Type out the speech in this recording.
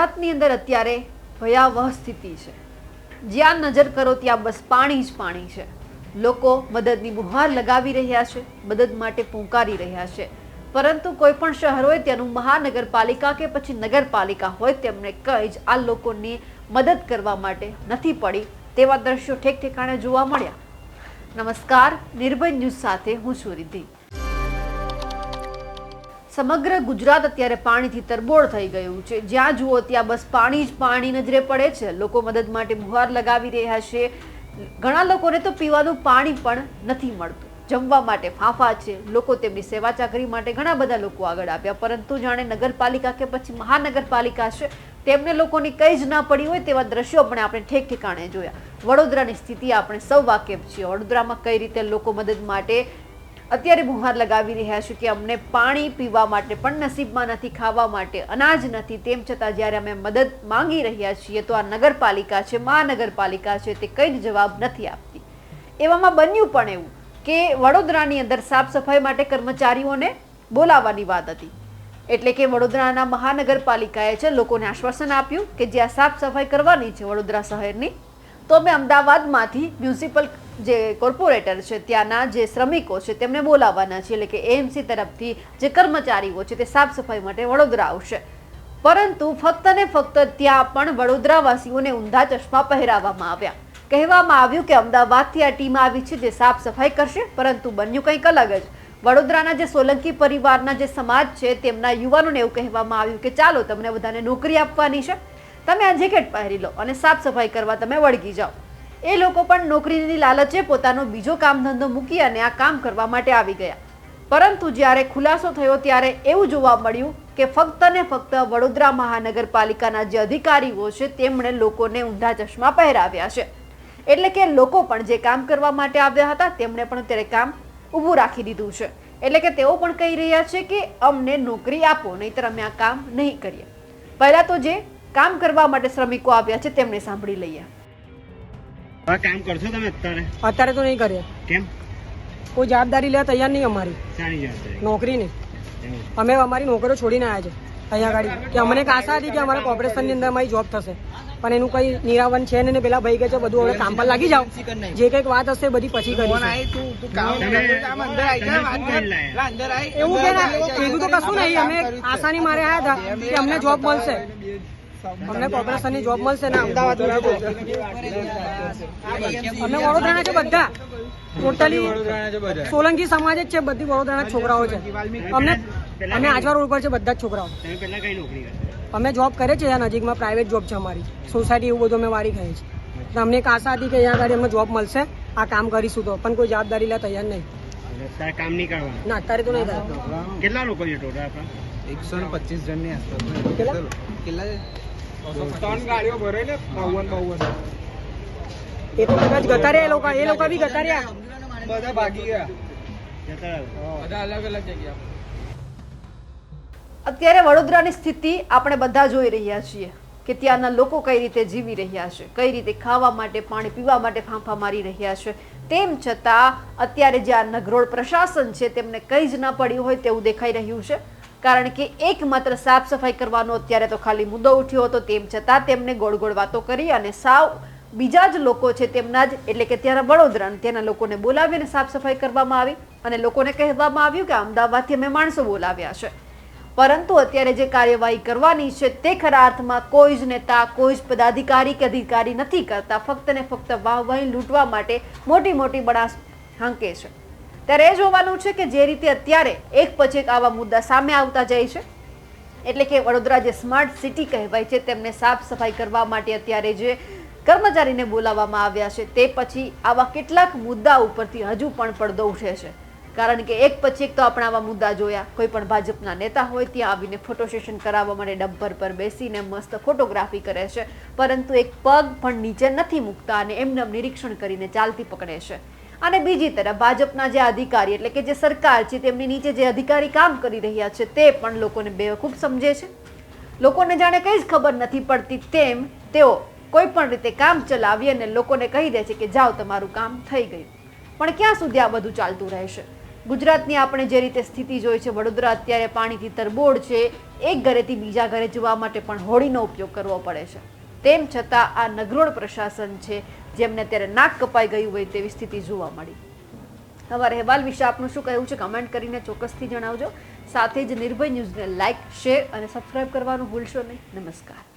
ગુજરાતની અંદર અત્યારે ભયાવહ સ્થિતિ છે. જ્યાં નજર કરો ત્યાં બસ પાણી જ પાણી છે. લોકો મદદની બુહાર લગાવી રહ્યા છે, મદદ માટે પૂંકારી રહ્યા છે. પરંતુ કોઈ પણ શહેર હોય ત્યાંનું મહાનગરપાલિકા કે પછી નગરપાલિકા હોય તેમને કંઈ જ આ લોકોની મદદ કરવા માટે નથી પડી તેવા દ્રશ્યો ઠેક ઠેકાણે જોવા મળ્યા. નમસ્કાર, નિર્ભય ન્યૂઝ સાથે હું છું રિદ્ધિ. સમગ્ર ગુજરાત અત્યારે પાણીથી તરબોળ થઈ ગયું છે. જ્યાં જુઓ ત્યાં બસ પાણી જ પાણી નજરે પડે છે. લોકો મદદ માટે બુહાર લગાવી રહ્યા છે. ઘણા લોકોને તો પીવાનું પાણી પણ નથી મળતું. જમવા માટે ફાંફા છે. લોકો તેમની સેવા ચાકરી માટે ઘણા બધા લોકો આગળ આવ્યા. પરંતુ જાણે નગરપાલિકા કે પછી મહાનગરપાલિકા છે, તેમને લોકોની કઈ જ ના પડી હોય તેવા દ્રશ્યો પણ આપણે ઠેક ઠેકાણે જોયા. વડોદરાની સ્થિતિ આપણે સૌ વાકેફ છીએ. વડોદરામાં કઈ રીતે લોકો મદદ માટે અત્યારે બુહાર લગાવી રહ્યા છે કે અમને પાણી પીવા માટે પણ નસીબમાં નથી, ખાવા માટે અનાજ નથી. તેમ છતાં જ્યારે અમે મદદ માંગી રહ્યા છીએ તો આ નગરપાલિકા છે, મહાનગરપાલિકા છે તે કંઈ જ જવાબ નથી આપતી. એવામાં બન્યું પણ એવું કે વડોદરાની અંદર સાફ સફાઈ માટે કર્મચારીઓને બોલાવવાની વાત હતી. એટલે કે વડોદરાના મહાનગરપાલિકાએ છે લોકોને આશ્વાસન આપ્યું કે જ્યાં સાફ સફાઈ કરવાની છે વડોદરા શહેરની, તો અમે અમદાવાદમાંથી મ્યુનિસિપલ જે કોર્પોરેટર છે, ત્યાંના જે શ્રમિકો છે, તેમને બોલાવવાના છે, એટલે કે એએમસી તરફથી જે કર્મચારીઓ છે, તે સાફ સફાઈ માટે વડોદરા આવશે પરંતુ ફક્ત ને ફક્ત ત્યાં પણ વડોદરાવાસીઓને ઊંધા ચશ્મા પહેરાવવામાં આવ્યા. કહેવામાં આવ્યું કે અમદાવાદથી આ ટીમ આવી છે, જે સાફ સફાઈ કરશે, પરંતુ બન્યું કંઈક અલગ જ. વડોદરાના જે સોલંકી પરિવારના જે સમાજ છે, તેમના યુવાનોને એવું કહેવામાં આવ્યું કે ચાલો, તમને બધાને નોકરી આપવાની છે. તમે આ જેકેટ પહેરી લો અને સાફ સફાઈ કરવા તમે વળગી જાઓ. એ લોકો પણ નોકરીની લાલચે પોતાનો બીજો કામ ધંધો મૂકી અને આ કામ કરવા માટે આવી ગયા. પરંતુ જ્યારે ખુલાસો થયો ત્યારે એવું જોવા મળ્યું કે ફક્ત ને ફક્ત વડોદરા મહાનગરપાલિકાના જે અધિકારીઓ છે તેમણે લોકોને ઊંધા ચશ્મા પહેરાવ્યા છે. એટલે કે લોકો પણ જે કામ કરવા માટે આવ્યા હતા તેમણે પણ ત્યારે કામ ઊભું રાખી દીધું છે. એટલે કે તેઓ પણ કહી રહ્યા છે કે અમને નોકરી આપો, નહીતર અમે આ કામ નહીં કરીએ. પહેલાં તો જે કામ કરવા માટે શ્રમિકો આવ્યા છે તેમને સાંભળી લઈએ. આ કામ કરશો તમે અત્યારે? અત્યારે તો નહીં કરીએ. કેમ? કોઈ જવાબદારી લેવા તૈયાર નહીં અમારી. નોકરી જવાબદારી નોકરીની અમે અમારી નોકરીઓ છોડીને આવ્યા છે અહીંયા આગળ કે અમને એક આશા હતી કે અમારા કોર્પોરેશનની અંદર અમારી જોબ થશે. પણ એનું કઈ નિરાવન છે ને પેલા ભાઈ કે છે બધું હવે કામ પર લાગી જાવ જે કંઈક વાત હશે બધી પછી કરી એવું કે ના, તો કશું નહીં. અમે આશાની મારે આવ્યા હતા કે અમને જોબ મળશે. અમને કોર્પોરેશનની જોબ મળશે ને અમદાવાદ અમે વડોદરાના છે બધા. ટોટલી સોલંકી સમાજ જ છે બધી વડોદરાના છોકરાઓ છે. અમને અમે આજવા રોડ પર છે બધા જ છોકરાઓ. અમે જોબ કરે છે ત્યાં નજીકમાં પ્રાઇવેટ જોબ છે અમારી. સોસાયટી એવું બધું અમે વારી ખાઈએ છીએ. તો અમને એક આશા હતી કે અહીંયા આગળ અમને જોબ મળશે. આ કામ કરીશું તો. પણ કોઈ જવાબદારી લેવા તૈયાર નહીં. અત્યારે કામ નહીં કરવાનું ના અત્યારે તો નહીં કેટલા લોકો છે ટોટલ આપણા? એકસો ને પચીસ જણ આસપાસ. કેટલા? ત્રણ ગાડીઓ ભરે ને બાવન બાવન. એ તો કદાચ ગતા રહ્યા એ લોકો એ લોકો બી ગતા રહ્યા. બધા ભાગી ગયા. બધા અલગ અલગ જગ્યા અત્યારે વડોદરાની સ્થિતિ આપણે બધા જોઈ રહ્યા છીએ કે ત્યાંના લોકો કઈ રીતે જીવી રહ્યા છે કઈ રીતે ખાવા માટે પાણી પીવા માટે ફાંફા મારી રહ્યા છે. તેમ છતાં અત્યારે જે આ નગરોળ પ્રશાસન છે તેમને કંઈ જ ના પડ્યું હોય તેવું દેખાઈ રહ્યું છે. કારણ કે એકમાત્ર સાફ સફાઈ કરવાનો અત્યારે તો ખાલી મુદ્દો ઉઠ્યો હતો, તેમ છતાં તેમને ગોળ ગોળ વાતો કરી અને સાવ બીજા જ લોકો છે તેમના જ, એટલે કે ત્યારે વડોદરા ત્યાંના લોકોને બોલાવીને સાફ સફાઈ કરવામાં આવી અને લોકોને કહેવામાં આવ્યું કે અમદાવાદથી અમે માણસો બોલાવ્યા છે. પરંતુ અત્યારે જે કાર્યવાહી કરવાની છે તે ખરા અર્થમાં કોઈ જ નેતા, કોઈ જ પદાધિકારી કે અધિકારી નથી કરતા. ફક્ત ને ફક્ત વાહવાહી લૂંટવા માટે મોટી મોટી બળાસ હાંકે છે. ત્યારે એ જોવાનું છે કે જે રીતે અત્યારે એક પછી એક આવા મુદ્દા સામે આવતા જાય છે. એટલે કે વડોદરા જે સ્માર્ટ સિટી કહેવાય છે, તેમને સાફ સફાઈ કરવા માટે અત્યારે જે કર્મચારીને બોલાવવામાં આવ્યા છે, તે પછી આવા કેટલાક મુદ્દા ઉપરથી હજુ પણ પડદો ઉઠે છે. કારણ કે એક પછી એક તો આપણે આવા મુદ્દા જોયા. કોઈ પણ ભાજપના નેતા હોય, ત્યાં આવીને ફોટો સેશન કરાવવા માટે ડબ્બર પર બેસીને મસ્ત ફોટોગ્રાફી કરે છે. પરંતુ એક પગ પણ નીચે નથી મૂકતા અને એમને નિરીક્ષણ કરીને ચાલતી પકડે છે. અને બીજી તરફ ભાજપના જે અધિકારી એટલે કે જે સરકાર છે, તેમની નીચે જે અધિકારી કામ કરી રહ્યા છે, તે પણ લોકોને બેવકૂફ સમજે છે. લોકોને જાણે કંઈ જ ખબર નથી પડતી તેમ તેઓ કોઈ પણ રીતે કામ ચલાવી અને લોકોને કહી દે છે કે જાઓ તમારું કામ થઈ ગયું. પણ ક્યાં સુધી આ બધું ચાલતું રહેશે? ગુજરાતની આપણે જે રીતે સ્થિતિ જોઈ છે, વડોદરા અત્યારે પાણીથી તરબોળ છે, એક ઘરેથી બીજા ઘરે જવા માટે પણ હોડીનો ઉપયોગ કરવો પડે છે. તેમ છતાં આ નગરોળ પ્રશાસન છે જેમને અત્યારે નાક કપાઈ ગયું હોય તેવી સ્થિતિ જોવા મળી. તમારા અહેવાલ વિશે આપનું શું કહેવું છે કમેન્ટ કરીને ચોક્કસથી જણાવજો. સાથે જ નિર્ભય ન્યૂઝને લાઇક શેર અને સબસ્ક્રાઇબ કરવાનું ભૂલશો નહીં. નમસ્કાર.